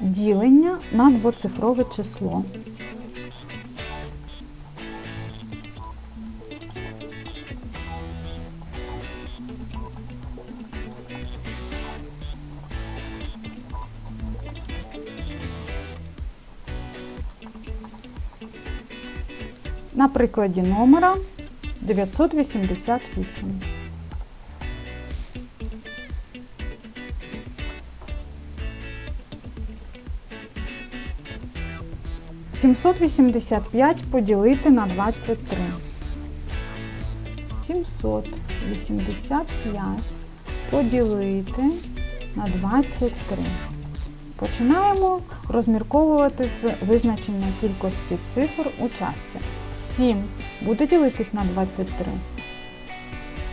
ділення на двоцифрове число. На прикладі номера 988. Сімсот вісімдесят п'ять поділити на двадцять три. Сімсот вісімдесят п'ять поділити на двадцять три. Починаємо розмірковувати з визначення кількості цифр у часті. 7 буде ділитись на 23?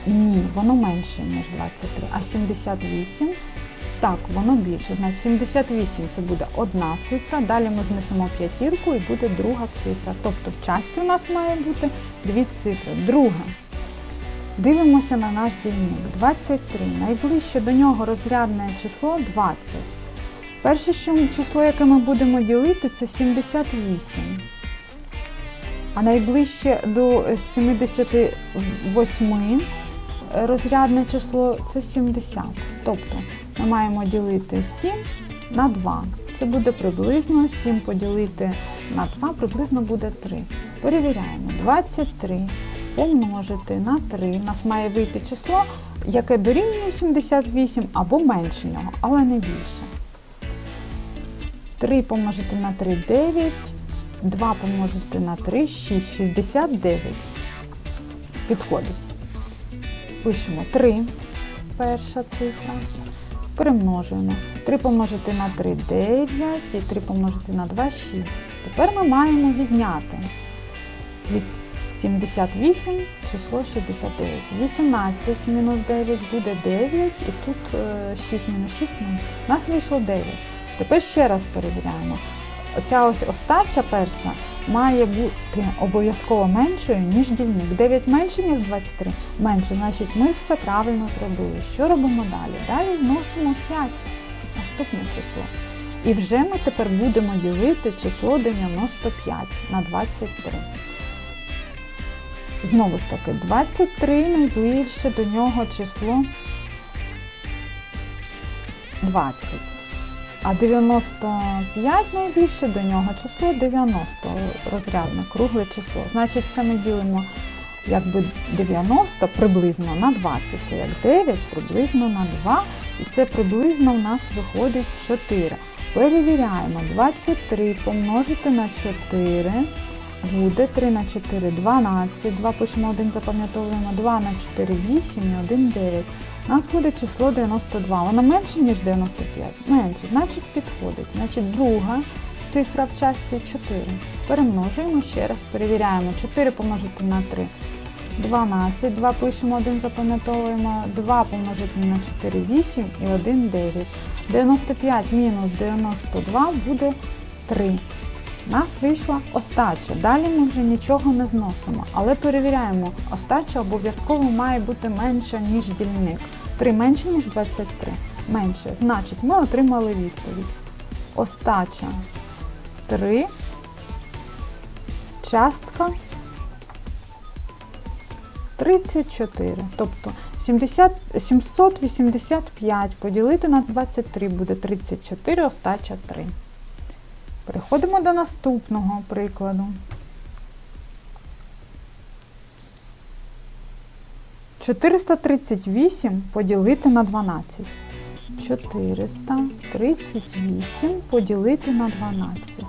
Ні, воно менше, ніж 23. А 78? Так, воно більше. Значить 78 це буде одна цифра, далі ми знесемо п'ятірку і буде друга цифра. Тобто в часті у нас має бути дві цифри. Друге. Дивимося на наш дільник. 23. Найближче до нього розрядне число 20. Перше що- число, яке ми будемо ділити, це 78. А найближче до 78 розрядне число це 70. Тобто ми маємо ділити 7 на 2. Це буде приблизно 7 поділити на 2, приблизно буде 3. Перевіряємо. 23 помножити на 3. У нас має вийти число, яке дорівнює 78 або менше нього, але не більше. 3 помножити на 3 9. 2 помножити на 3, 6, 69. Підходить. Пишемо 3, перша цифра. Перемножуємо. 3 помножити на 3 9 і 3 помножити на 2 6. Тепер ми маємо відняти від 78 число 69. 18 мінус 9 буде 9, і тут е, 6 мінус 6 0. У нас вийшло 9. Тепер ще раз перевіряємо. Оця ось остача перша має бути обов'язково меншою, ніж дільник. 9 менше, ніж 23. Менше, значить ми все правильно зробили. Що робимо далі? Далі зносимо 5. Наступне число. І вже ми тепер будемо ділити число 95 на 23. Знову ж таки, 23 найближче до нього число 20. А 95 найбільше до нього число 90 розрядне, кругле число. Значить, це ми ділимо якби 90 приблизно на 20. Це як 9 приблизно на 2. І це приблизно в нас виходить 4. Перевіряємо. 23 помножити на 4 буде 3 на 4 12. 2 пишемо 1, запам'ятовуємо 2 на 4 8 і 1 9. У нас буде число 92. Воно менше, ніж 95? Менше, значить підходить. Значить, друга цифра в часті 4. Перемножуємо ще раз, перевіряємо. 4 помножити на 3. 12. 2 пишемо, 1 запам'ятовуємо. 2 помножити на 4 8 і 1 9. 95 мінус 92 буде 3. У нас вийшла остача. Далі ми вже нічого не зносимо, але перевіряємо, остача обов'язково має бути менша, ніж дільник. 3 менше, ніж 23. Менше. Значить, ми отримали відповідь. Остача 3. Частка 34. Тобто 70, 785 поділити на 23 буде 34, остача 3. Переходимо до наступного прикладу. 438 поділити на 12. 438 поділити на 12.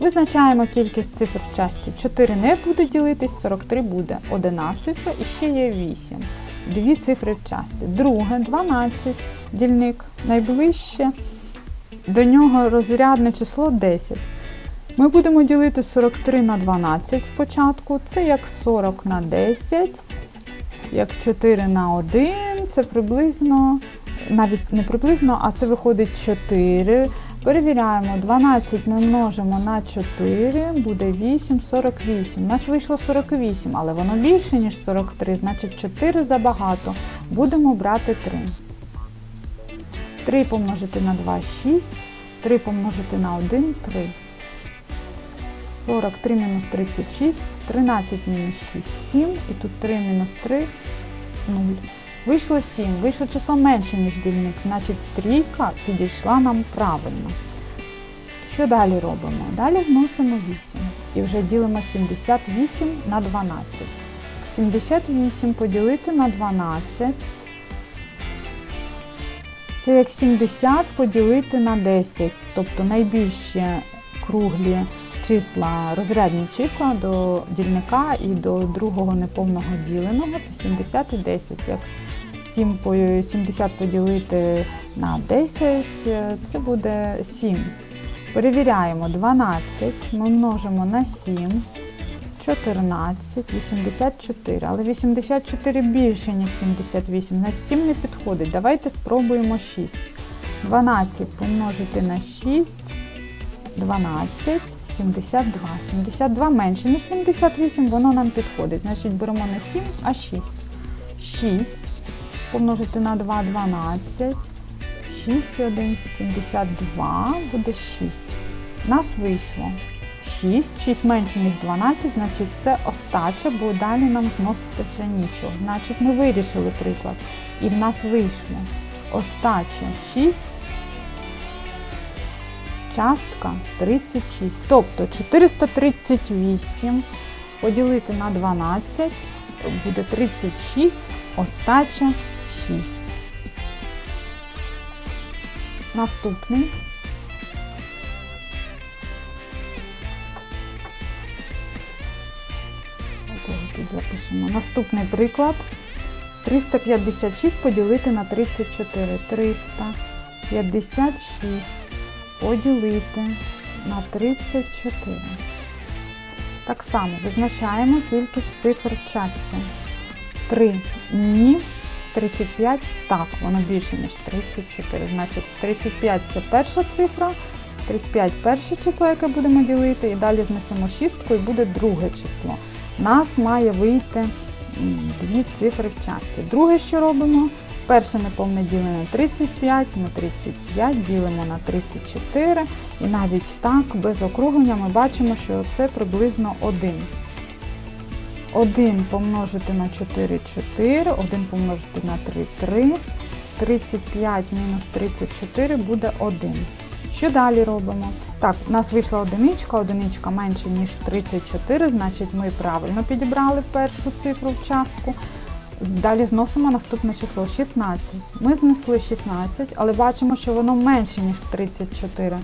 Визначаємо кількість цифр в часті. 4 не буде ділитись, 43 буде. Одна цифра і ще є 8. Дві цифри в часті. Друге 12 дільник. Найближче до нього розрядне число 10. Ми будемо ділити 43 на 12 спочатку. Це як 40 на 10, як 4 на 1, це приблизно, навіть не приблизно, а це виходить 4. Перевіряємо, 12 ми множимо на 4, буде 8, 48. У нас вийшло 48, але воно більше, ніж 43, значить 4 забагато. Будемо брати 3. 3 помножити на 2 6. 3 помножити на 1 3. 43 мінус 36, 13 мінус 6 7, і тут 3 мінус 3 0. Вийшло 7, вийшло число менше, ніж дільник, значить трійка підійшла нам правильно. Що далі робимо? Далі зносимо 8 і вже ділимо 78 на 12. 78 поділити на 12. Це як 70 поділити на 10, тобто найбільші круглі числа, розрядні числа до дільника і до другого неповного діленого це 70 і 10. Як 7 70 поділити на 10, це буде 7. Перевіряємо 12, ми множимо на 7, 14, 84. Але 84 більше, ніж 78, значить 7 не підходить. Давайте спробуємо 6. 12 помножити на 6, 12, 72. 72 менше, ніж 78, воно нам підходить. Значить беремо не 7, а 6. 6 помножити на 2, 12. 6, 1, 72, буде 6. Нас вийшло 6, 6 менше, ніж 12, значить це остача, бо далі нам зносити вже нічого. Значить, ми вирішили приклад. І в нас вийшло остача 6, частка 36. Тобто 438 поділити на 12 буде 36, остача 6. Наступний. Запишемо. Наступний приклад. 356 поділити на 34. 356 поділити на 34. Так само визначаємо кількість цифр часті. 3 ні. 35 так, воно більше, ніж 34. Значить, 35 це перша цифра, 35 перше число, яке будемо ділити, і далі знесемо шістку і буде друге число. Нас має вийти дві цифри в часті. Друге, що робимо? Перше неповне ділення 35, ми 35 ділимо на 34, і навіть так, без округлення, ми бачимо, що це приблизно 1. 1 помножити на 4 4, 1 помножити на 3 3, 35 мінус 34 буде 1. Що далі робимо? Так, у нас вийшла одиничка, одиничка менше, ніж 34, значить ми правильно підібрали першу цифру в частку. Далі зносимо наступне число 16. Ми знесли 16, але бачимо, що воно менше, ніж 34.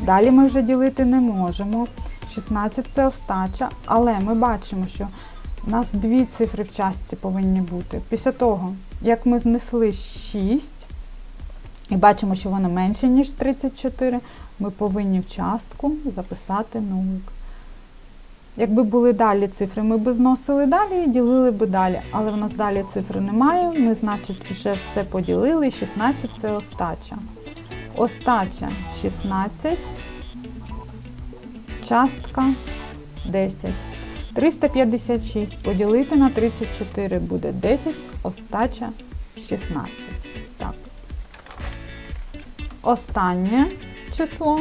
Далі ми вже ділити не можемо. 16 це остача, але ми бачимо, що у нас дві цифри в частці повинні бути. Після того, як ми знесли 6 і бачимо, що воно менше, ніж 34, ми повинні в частку записати нулик. Якби були далі цифри, ми б зносили далі і ділили б далі. Але в нас далі цифри немає, ми, значить, вже все поділили, і 16 це остача. Остача 16, частка 10. 356 поділити на 34 буде 10, остача 16. Останнє число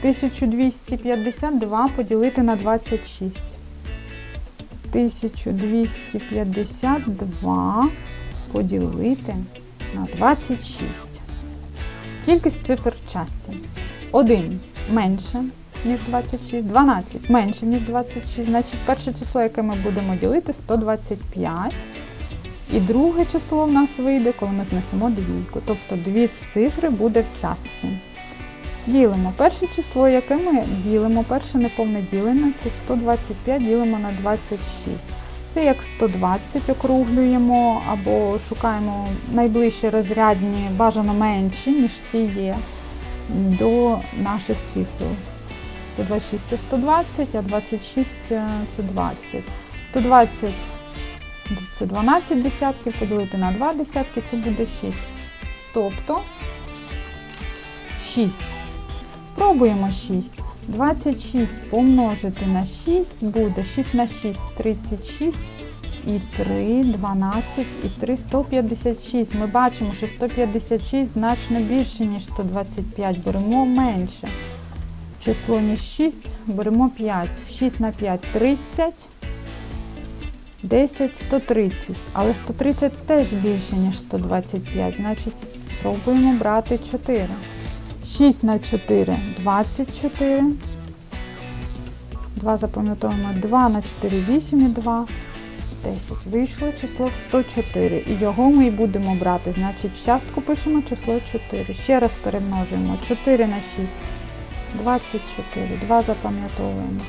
1252 поділити на 26. 1252 поділити на 26. Кількість цифр в часті. 1 менше, ніж 26, 12 менше, ніж 26. Значить, перше число, яке ми будемо ділити, 125. І друге число в нас вийде, коли ми знесемо двійку. Тобто дві цифри буде в частці. Ділимо перше число, яке ми ділимо, перше неповне ділення, це 125 ділимо на 26. Це як 120 округлюємо або шукаємо найближчі розрядні, бажано менші, ніж ті є, до наших чисел. 126 це 120, а 26 це 20. 120 це 12 десятків, поділити на 2 десятки, це буде 6. Тобто 6. Пробуємо 6. 26 помножити на 6 буде 6 на 6 36, і 3, 12 і 3, 156. Ми бачимо, що 156 значно більше, ніж 125. Беремо менше. Число ніж 6, беремо 5. 6 на 5 30. 10, 130. Але 130 теж більше, ніж 125. Значить, пробуємо брати 4. 6 на 4 24. 2 запам'ятовуємо 2 на 4 8 і 2. 10. Вийшло число 104. І його ми і будемо брати. Значить, частку пишемо число 4. Ще раз перемножуємо 4 на 6. 24. 2 запам'ятовуємо.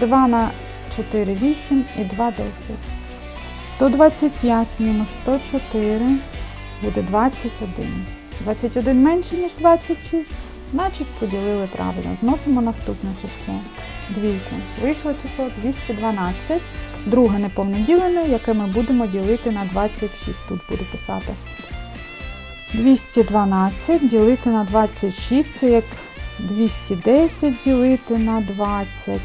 2 на 4 8 і 2 10. 125 мінус 104 буде 21. 21 менше, ніж 26, значить поділили правильно. Зносимо наступне число. Двійку. Вийшло число 212. Друге неповне ділене, яке ми будемо ділити на 26. Тут буду писати. 212 ділити на 26, це як 210 ділити на 20.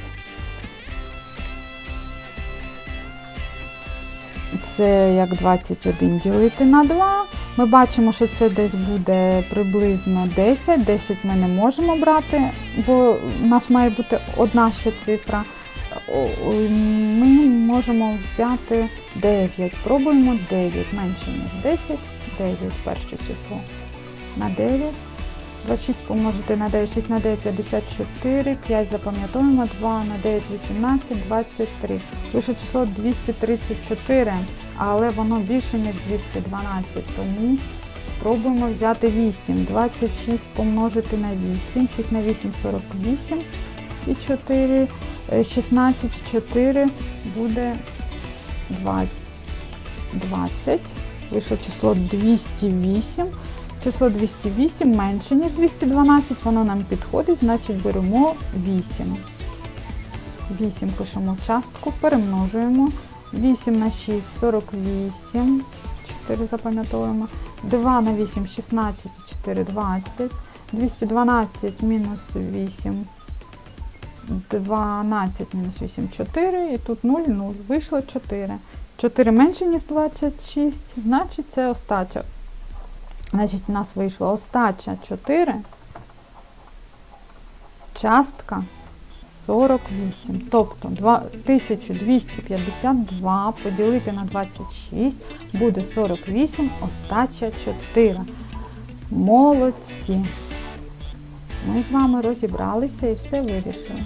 Це як 21 ділити на 2. Ми бачимо, що це десь буде приблизно 10. 10 ми не можемо брати, бо у нас має бути одна ще цифра. Ми можемо взяти 9. Пробуємо 9 менше, ніж 10. 9 перше число. На 9. 26 помножити на 9, 6 на 9, 54, 5 запам'ятовуємо, 2 на 9, 18, 23. Вийшло число 234, але воно більше, ніж 212, тому спробуємо взяти 8. 26 помножити на 8, 6 на 8, 48 і 4, е, 16 4 буде 20. 20. Вийшло число 208. Число 208 менше, ніж 212, воно нам підходить, значить беремо 8. 8 пишемо частку, перемножуємо. 8 на 6 48. 4 запам'ятовуємо. 2 на 8 16 і 4 20. 212 мінус 8. 12 мінус 8 4. І тут 0, 0. Вийшло 4. 4 менше, ніж 26, значить це остача. Значить, у нас вийшло остача 4, частка 48. Тобто 1252 поділити на 26 буде 48, остача 4. Молодці! Ми з вами розібралися і все вирішили.